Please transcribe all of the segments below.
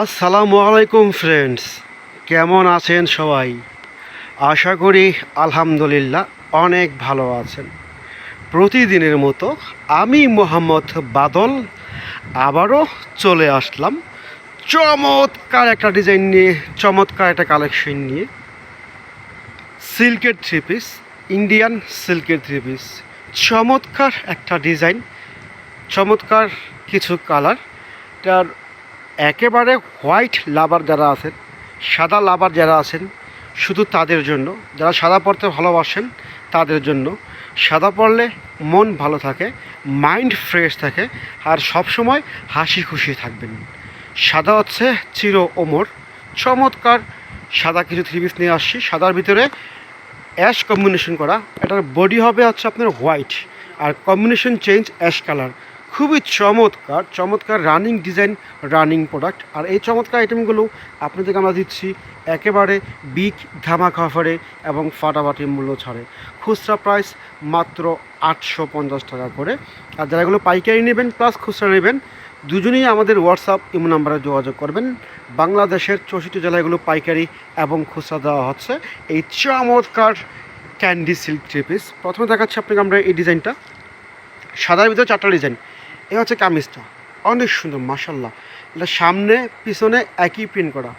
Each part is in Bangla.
আসসালামু আলাইকুম ফ্রেন্ডস কেমন আছেন সবাই? আশা করি আলহামদুলিল্লাহ অনেক ভালো আছেন। প্রতিদিনের মতো আমি মোহাম্মদ বাদল আবারও চলে আসলাম। চমৎকার একটা ডিজাইন নিয়ে, চমৎকার একটা কালেকশন নিয়ে। সিল্কের থ্রি পিস ইন্ডিয়ান সিল্কের থ্রি পিস চমৎকার একটা ডিজাইন চমৎকার কিছু কালার তার একেবারে হোয়াইট লাভার যারা আছেন, সাদা লাভার যারা আছেন, শুধু তাদের জন্য, যারা সাদা পড়তে ভালোবাসেন, তাদের জন্য। সাদা পড়লে মন ভালো থাকে, মাইন্ড ফ্রেশ থাকে, আর সবসময় হাসি খুশি থাকবেন। সাদা হচ্ছে চির ওমর, চমৎকার সাদা কিছু থ্রি পিস নিয়ে আসছি। সাদার ভিতরে অ্যাশ কম্বিনেশন করা, এটার বডি হবে হচ্ছে আপনার হোয়াইট আর কম্বিনেশন চেঞ্জ অ্যাশ কালার খুবই চমৎকার চমৎকার রানিং ডিজাইন রানিং প্রোডাক্ট আর এই চমৎকার আইটেমগুলো আপনাদেরকে আমরা দিচ্ছি একেবারে বিগ ধামাকা অফারে এবং ফাটাফাটি মূল্য ছাড়ে। খুচরা প্রাইস মাত্র আটশো পঞ্চাশ টাকা করে। আর যারা এগুলো পাইকারি নেবেন প্লাস খুচরা নেবেন, দুজনেই আমাদের হোয়াটসঅ্যাপ ইমো নাম্বারে যোগাযোগ করবেন। বাংলাদেশের চৌষট্টি জেলায় এগুলো পাইকারি এবং খুচরা দেওয়া হচ্ছে। এই চমৎকার ক্যান্ডি সিল্ক থ্রি পিস প্রথমে দেখাচ্ছি আপনাকে আমরা এই ডিজাইনটা সাদার ভিতরে চারটা ডিজাইন এই হচ্ছে কামিজটা। অনেক সুন্দর মাসাল্লাহ এটা সামনে, পিছনে একই প্রিন্ট করা।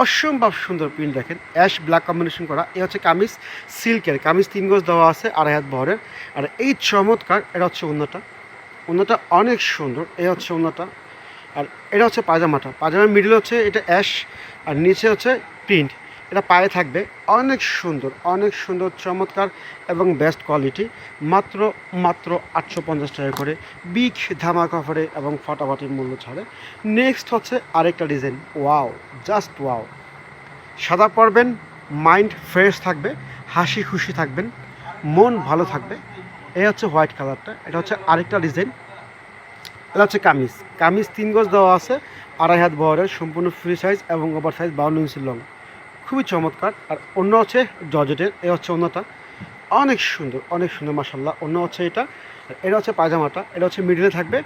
অসম্ভব সুন্দর প্রিন্ট দেখেন। অ্যাশ ব্ল্যাক কম্বিনেশন করা। এ হচ্ছে কামিজ সিল্কের। কামিজ তিন গজ দেওয়া আছে, আড়াই হাত বহরের। আর এই চমৎকার, এটা হচ্ছে অন্যটা অন্যটা অনেক সুন্দর। এ হচ্ছে অন্যটা আর এটা হচ্ছে পাজামাটা পাজামার মিডিল হচ্ছে এটা অ্যাশ। আর নিচে হচ্ছে প্রিন্ট এটা পায়ে থাকবে। অনেক সুন্দর অনেক সুন্দর, চমৎকার এবং বেস্ট কোয়ালিটি মাত্র মাত্র আটশো পঞ্চাশ টাকা করে। বিগ ধামা অফারে এবং ফাটাফাটির মূল্য ছাড়ে। নেক্সট হচ্ছে আরেকটা ডিজাইন ওয়াও জাস্ট ওয়াও সাদা পরবেন মাইন্ড ফ্রেশ থাকবে, হাসি খুশি থাকবেন, মন ভালো থাকবে। এই হচ্ছে হোয়াইট কালারটা এটা হচ্ছে আরেকটা ডিজাইন এটা হচ্ছে কামিজ। কামিজ তিন গজ দেওয়া আছে, আড়াই হাত বহরের, সম্পূর্ণ ফ্রি সাইজ এবং ওভার সাইজ বাউন্ন ইঞ্চি লং খুবই চমৎকার। আর অন্য হচ্ছে জর্জেটের, এ হচ্ছে অন্যটা। অনেক সুন্দর অনেক সুন্দর মাসাল্লাহ অন্য হচ্ছে এটা এটা হচ্ছে পায়জামাটা। এটা হচ্ছে মিডিলে থাকবে,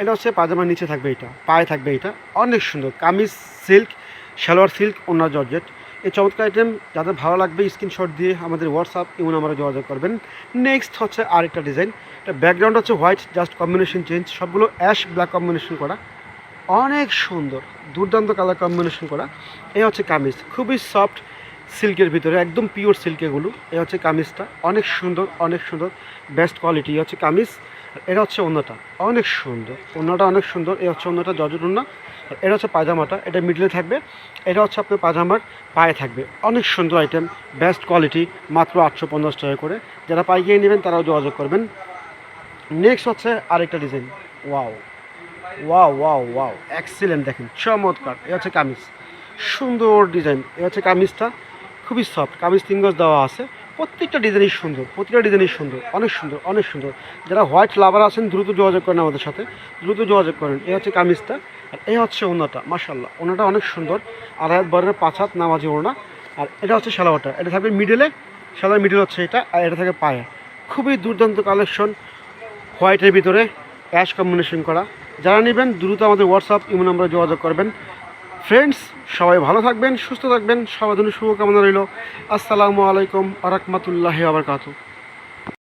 এটা হচ্ছে পায়জামার নিচে থাকবে এটা, পায়ে থাকবে এটা। অনেক সুন্দর, কামিজ সিল্ক সালোয়ার সিল্ক অন্য জর্জেট। এই চমৎকার আইটেম যাদের ভালো লাগবে স্ক্রিনশট দিয়ে আমাদের হোয়াটসঅ্যাপ ইমন আমরা যোগাযোগ করবেন। নেক্সট হচ্ছে আরেকটা ডিজাইন এটা ব্যাকগ্রাউন্ড হচ্ছে হোয়াইট জাস্ট কম্বিনেশন চেঞ্জ সবগুলো অ্যাশ ব্ল্যাক কম্বিনেশন করা। অনেক সুন্দর, দুর্দান্ত কালার কম্বিনেশন করা। এই হচ্ছে কামিজ, খুবই সফট সিল্কের ভিতরে, একদম পিওর সিল্কেগুলো এই হচ্ছে কামিজটা, অনেক সুন্দর অনেক সুন্দর বেস্ট কোয়ালিটি হচ্ছে কামিজ, এটা হচ্ছে অন্যটা অনেক সুন্দর অন্যটা অনেক সুন্দর, এই হচ্ছে অন্যটা জর্জেট অন্য এটা হচ্ছে পাজামাটা এটা মিডলে থাকবে, এটা হচ্ছে আপনার পাজামার পায়ে থাকবে। অনেক সুন্দর আইটেম বেস্ট কোয়ালিটি মাত্র আটশো পঞ্চাশ টাকা করে। যারা পাইকারি নেবেন তারাও যোগাযোগ করবেন। নেক্সট হচ্ছে আরেকটা design wow wow wow wow excellent দেখেন, চমৎকার। এ হচ্ছে কামিজ। সুন্দর ডিজাইন এ হচ্ছে কামিজটা, খুবই সফট কামিজ তিন গজ দেওয়া আছে। প্রত্যেকটা ডিজাইনই সুন্দর, প্রতিটা ডিজাইনই সুন্দর, অনেক সুন্দর অনেক সুন্দর। যারা হোয়াইট লাভার আছেন, দ্রুত যোগাযোগ করেন আমাদের সাথে। দ্রুত যোগাযোগ করেন। এই হচ্ছে কামিজটা, আর এই হচ্ছে ওনাটা মাসাল্লাহ ওনাটা অনেক সুন্দর। আর হাত বরের পাঁচ হাত নামাজি ওনা আর এটা হচ্ছে সালোয়ারটা এটা থাকবে মিডিলে সাদার মিডিল হচ্ছে এটা, আর এটা থাকে পায়ে। খুবই দুর্দান্ত কালেকশন হোয়াইটের ভিতরে অ্যাশ কম্বিনেশন করা। যারা নেবেন, দ্রুত আমাদের হোয়াটসঅ্যাপ ইমো নাম্বারে যোগাযোগ করবেন। ফ্রেন্ডস সবাই ভালো থাকবেন, সুস্থ থাকবেন। সবার জন্য শুভকামনা রইল। আসসালামু আলাইকুম আরহামতুল্লাহি আবরকাতু